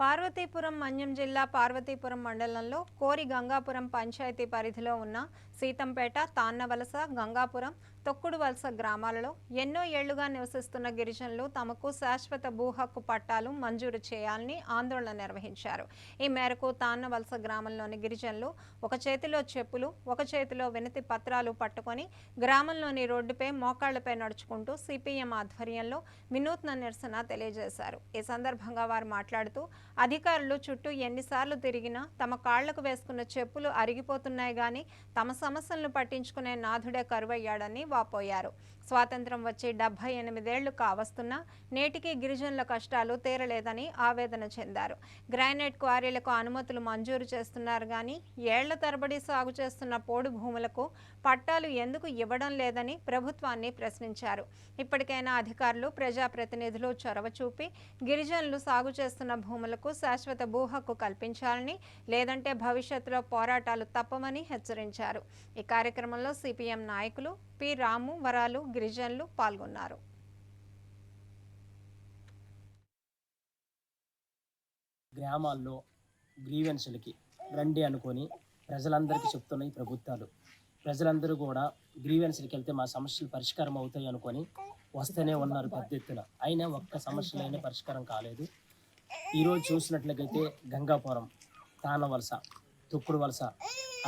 పార్వతీపురం మన్యం జిల్లా పార్వతీపురం మండలంలో కోరి గంగాపురం పంచాయతీ పరిధిలో ఉన్న సీతంపేట తాన్నవలస గంగాపురం తొక్కుడు వలస గ్రామాలలో ఎన్నో ఏళ్ళుగా నివసిస్తున్న గిరిజనులు తమకు శాశ్వత భూ హక్కు పట్టాలు మంజూరు చేయాలని ఆందోళన నిర్వహించారు. ఈ మేరకు తాన్నవలస గ్రామంలోని గిరిజనులు ఒక చేతిలో చెప్పులు ఒక చేతిలో వినతి పత్రాలు పట్టుకొని గ్రామంలోని రోడ్డుపై మోకాళ్ళపై నడుచుకుంటూ సిపిఎం ఆధ్వర్యంలో వినూత్న నిరసన తెలియజేశారు. ఈ సందర్భంగా వారు మాట్లాడుతూ అధికారులు చుట్టూ ఎన్నిసార్లు తిరిగినా తమ కాళ్ళకు వేసుకున్న చెప్పులు అరిగిపోతున్నాయి గాని తమ సమస్యలను పట్టించుకునే నాథుడే కరువయ్యాడని వాపోయారు. స్వాతంత్రం వచ్చి డెబ్బై ఎనిమిదేళ్ళు కావస్తున్నా నేటికి గిరిజనుల కష్టాలు తీరలేదని ఆవేదన చెందారు. గ్రానైట్ క్వారీలకు అనుమతులు మంజూరు చేస్తున్నారు కానీ ఏళ్ళ తరబడి సాగు చేస్తున్న పోడు భూములకు పట్టాలు ఎందుకు ఇవ్వడం లేదని ప్రభుత్వాన్ని ప్రశ్నించారు. ఇప్పటికైనా అధికారులు ప్రజాప్రతినిధులు చొరవ చూపి గిరిజనులు సాగు చేస్తున్న భూములకు శాశ్వత భూ హక్కు కల్పించాలని లేదంటే భవిష్యత్తులో పోరాటాలు తప్పమని హెచ్చరించారు. ఈ కార్యక్రమంలో సిపిఎం నాయకులు పి రాము వరాలు గిరిజనులు పాల్గొన్నారు. గ్రామాల్లో గ్రీవెన్స్లకి రండి అనుకొని ప్రజలందరికీ చెప్తున్నాయి ప్రభుత్వాలు. ప్రజలందరూ కూడా గ్రీవెన్స్లకి వెళ్తే మా సమస్యలు పరిష్కారం అవుతాయి అనుకొని వస్తూనే ఉన్నారు పెద్ద ఎత్తున. అయినా ఒక్క సమస్యలైనా పరిష్కారం కాలేదు. ఈరోజు చూసినట్లయితే గంగాపురం తానవలస తొక్కుడు వలస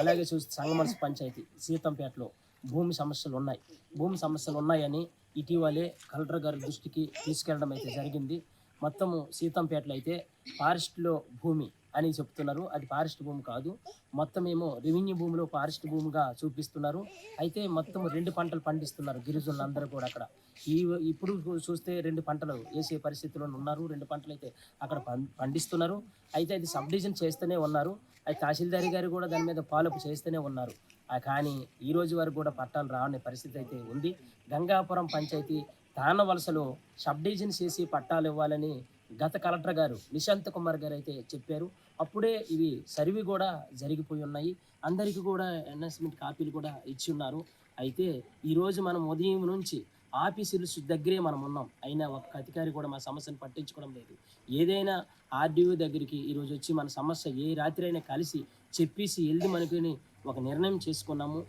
అలాగే చూసి సంగమలస పంచాయతీ సీతంపేటలో భూమి సమస్యలు ఉన్నాయి. భూమి సమస్యలు ఉన్నాయని ఇటీవలే కలెక్టర్ గారి దృష్టికి తీసుకెళ్ళడం అయితే జరిగింది. మొత్తము సీతంపేటలో అయితే ఫారెస్ట్లో భూమి అని చెప్తున్నారు. అది ఫారెస్ట్ భూమి కాదు. మొత్తం ఏమో రెవెన్యూ భూమిలో ఫారెస్ట్ భూమిగా చూపిస్తున్నారు. అయితే మొత్తం రెండు పంటలు పండిస్తున్నారు గిరిజనులందరూ కూడా అక్కడ. ఈ ఇప్పుడు చూస్తే రెండు పంటలు వేసే పరిస్థితిలో ఉన్నారు. రెండు పంటలు అయితే అక్కడ పం- పండిస్తున్నారు. అయితే అది సబ్ డివిజన్ చేస్తూనే ఉన్నారు. అది తహసీల్దారి గారు కూడా దాని మీద ఫాలోఅప్ చేస్తూనే ఉన్నారు. కానీ ఈ రోజు వరకు కూడా పట్టాలు రావని పరిస్థితి అయితే ఉంది. గంగాపురం పంచాయతీ తాన వలసలో సబ్ డివిజన్ చేసి పట్టాలు ఇవ్వాలని గత కలెక్టర్ గారు నిశాంత్ కుమార్ గారు అయితే చెప్పారు. అప్పుడే ఇవి సర్వీ కూడా జరిగిపోయి ఉన్నాయి. అందరికీ కూడా అనౌన్స్మెంట్ కాపీలు కూడా ఇచ్చి ఉన్నారు. అయితే ఈరోజు మనం ఉదయం నుంచి ఆఫీసులు దగ్గరే మనం ఉన్నాం. అయినా ఒక్క అధికారి కూడా మా సమస్యను పట్టించుకోవడం లేదు. ఏదైనా ఆర్డీఓ దగ్గరికి ఈరోజు వచ్చి మన సమస్య ఏ రాత్రి అయినా కలిసి చెప్పేసి వెళ్ళి మనకుని ఒక నిర్ణయం చేసుకున్నాము.